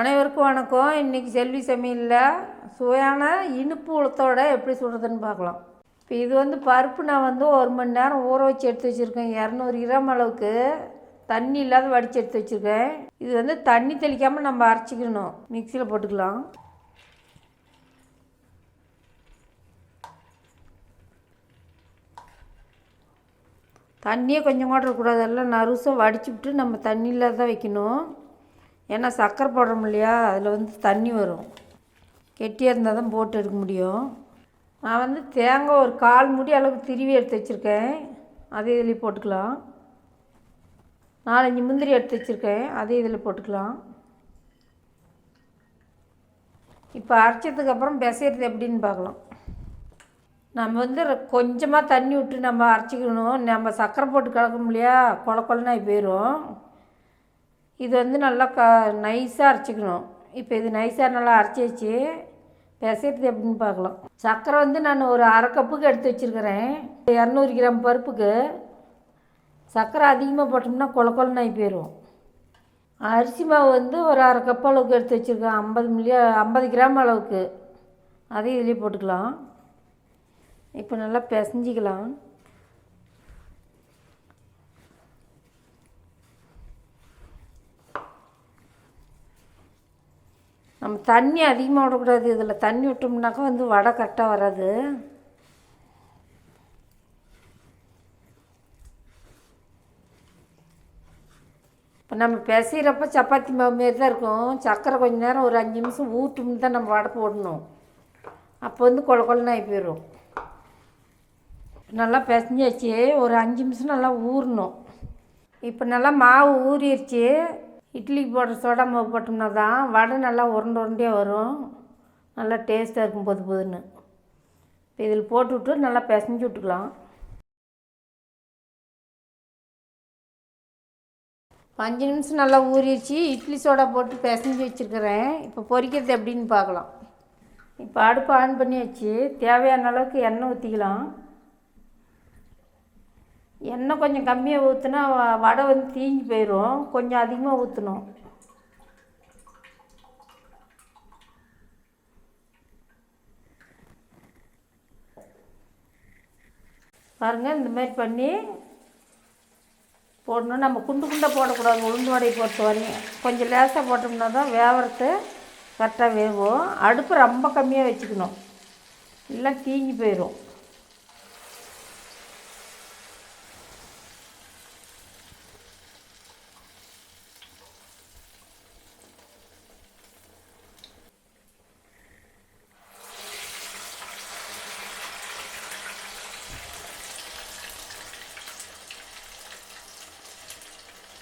அனைவருக்கும் வணக்கம். இன்றைக்கி செல்வி சமையலில் சுவையான இனிப்பு உளுத்தோட எப்படி சுடுறதுன்னு பார்க்கலாம். இப்போ இது வந்து பருப்பு நான் வந்து ஒரு மணி நேரம் ஊற வச்சு எடுத்து வச்சுருக்கேன். இரநூறு கிராம் அளவுக்கு தண்ணி இல்லாத வடித்து எடுத்து வச்சுருக்கேன். இது வந்து தண்ணி தெளிக்காமல் நம்ம அரைச்சிக்கணும். மிக்சியில் போட்டுக்கலாம். தண்ணியே கொஞ்சம் கூட இருக்கக்கூடாது. எல்லாம் நறுசாக வடிச்சு விட்டு நம்ம தண்ணியில் தான் வைக்கணும். ஏன்னா சர்க்கரை போடுறோம் இல்லையா அதில் வந்து தண்ணி வரும். கெட்டியாக இருந்தால் தான் போட்டு எடுக்க முடியும். நான் வந்து தேங்காய் ஒரு கால் முடி அளவுக்கு திருவி எடுத்து வச்சுருக்கேன். அதே இதில் போட்டுக்கலாம். நாலஞ்சு முந்திரி எடுத்து வச்சுருக்கேன். அதே இதில் போட்டுக்கலாம். இப்போ அரைச்சதுக்கப்புறம் பிசைறது எப்படின்னு பார்க்கலாம். நம்ம வந்து கொஞ்சமாக தண்ணி விட்டு நம்ம அரைச்சிக்கணும். நம்ம சர்க்கரை போட்டு கலக்கணும் இல்லையா கொல கொலனாகி போயிடும் இது வந்து நல்லா க நைஸாக அரைச்சிக்கணும். இப்போ இது நைஸாக நல்லா அரைச்சி வச்சு பிசைறது எப்படின்னு பார்க்கலாம். சர்க்கரை வந்து நான் ஒரு அரை கப்புக்கு எடுத்து வச்சுருக்கிறேன். இரநூறு கிராம் பருப்புக்கு சர்க்கரை அதிகமாக போட்டோம்னா கொல ஆகி போயிடும் அரிசி மாவு வந்து ஒரு அரை கப் அளவுக்கு எடுத்து வச்சுருக்கேன். ஐம்பது மில்லியா ஐம்பது கிராம் அளவுக்கு. அதையும் இதுலேயே போட்டுக்கலாம். இப்போ நல்லா பிசைஞ்சிக்கலாம். நம்ம தண்ணி அதிகமாக விடக்கூடாது. இதில் தண்ணி விட்டோம்னாக்கா வந்து வடை கரெக்டாக வராது. இப்போ நம்ம பிசைகிறப்ப சப்பாத்தி மாவு மாரி தான் இருக்கும். சர்க்கரை கொஞ்ச நேரம் ஒரு அஞ்சு நிமிஷம் ஊட்டும்னு தான் நம்ம வடை போடணும். அப்போ வந்து கொல கொலன்னு ஆகி போயிடும் நல்லா பிசைஞ்சாச்சு. ஒரு அஞ்சு நிமிஷம் நல்லா ஊறணும். இப்போ நல்லா மாவு ஊறிடுச்சு இட்லிக்கு போடுற சோடா மாவு போட்டோம்னா தான் வடை நல்லா உருண்டை உருண்டையாக வரும். நல்லா டேஸ்ட்டாக இருக்கும் பொது பொதுன்னு. இப்போ இதில் போட்டு விட்டு நல்லா பிசைஞ்சு விட்டுக்கலாம். அஞ்சு நிமிஷம் நல்லா ஊறிடுச்சு. இட்லி சோடா போட்டு பிசைஞ்சு வச்சுருக்கிறேன். இப்போ பொரிக்கிறது எப்படின்னு பார்க்கலாம். இப்போ அடுப்பு ஆன் பண்ணி வச்சு தேவையான அளவுக்கு எண்ணெய் ஊற்றிக்கலாம் எண்ணெய் கொஞ்சம் கம்மியாக ஊற்றுனா வடை வந்து தீஞ்சு போயிடும் கொஞ்சம் அதிகமாக ஊற்றணும் பாருங்கள் இந்த மாதிரி பண்ணி போடணும். நம்ம குண்டு குண்டாக போடக்கூடாது. உளுந்து வடையை பொறுத்த வரையும். கொஞ்சம் லேசாக போட்டோம்னா தான் வேவறது கரெக்டாக வேகும் அடுப்பு ரொம்ப கம்மியாக வச்சுக்கணும். இல்லை தீஞ்சு போயிடும்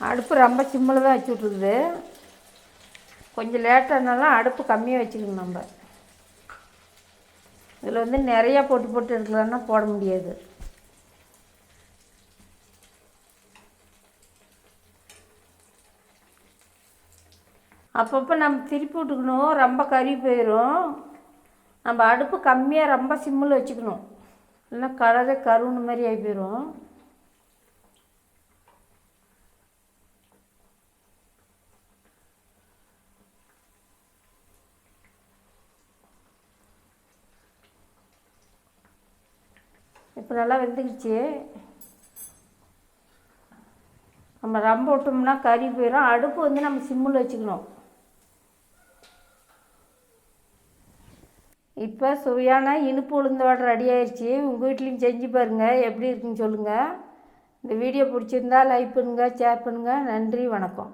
அடுப்பு ரொம்ப சிம்மில் தான் வச்சு விட்ருக்குது கொஞ்சம் லேட்டானாலும் அடுப்பு கம்மியாக வச்சுக்கணும் நம்ம. இதில் வந்து நிறையா போட்டு போட்டு எடுக்கலான்னா போட முடியாது. அப்பப்போ நம்ம திருப்பி விட்டுக்கணும் ரொம்ப கறி போயிடும் நம்ம அடுப்பு கம்மியாக ரொம்ப சிம்மில் வச்சுக்கணும். இல்லைன்னா கலரே கருவுன மாதிரி ஆகி போயிடும் இப்போ நல்லா வெந்துக்கிச்சு நம்ம ரொம்ப விட்டோம்னா கறி போயிடும் அடுப்பு வந்து நம்ம சிம்மில் வச்சுக்கணும். இப்போ சுவையான இனிப்பு உளுந்த வடை ரெடி ஆயிடுச்சு உங்கள் வீட்லேயும் செஞ்சு பாருங்கள் எப்படி இருக்குன்னு சொல்லுங்கள் இந்த வீடியோ பிடிச்சிருந்தா லைக் பண்ணுங்கள் ஷேர் பண்ணுங்கள் நன்றி வணக்கம்.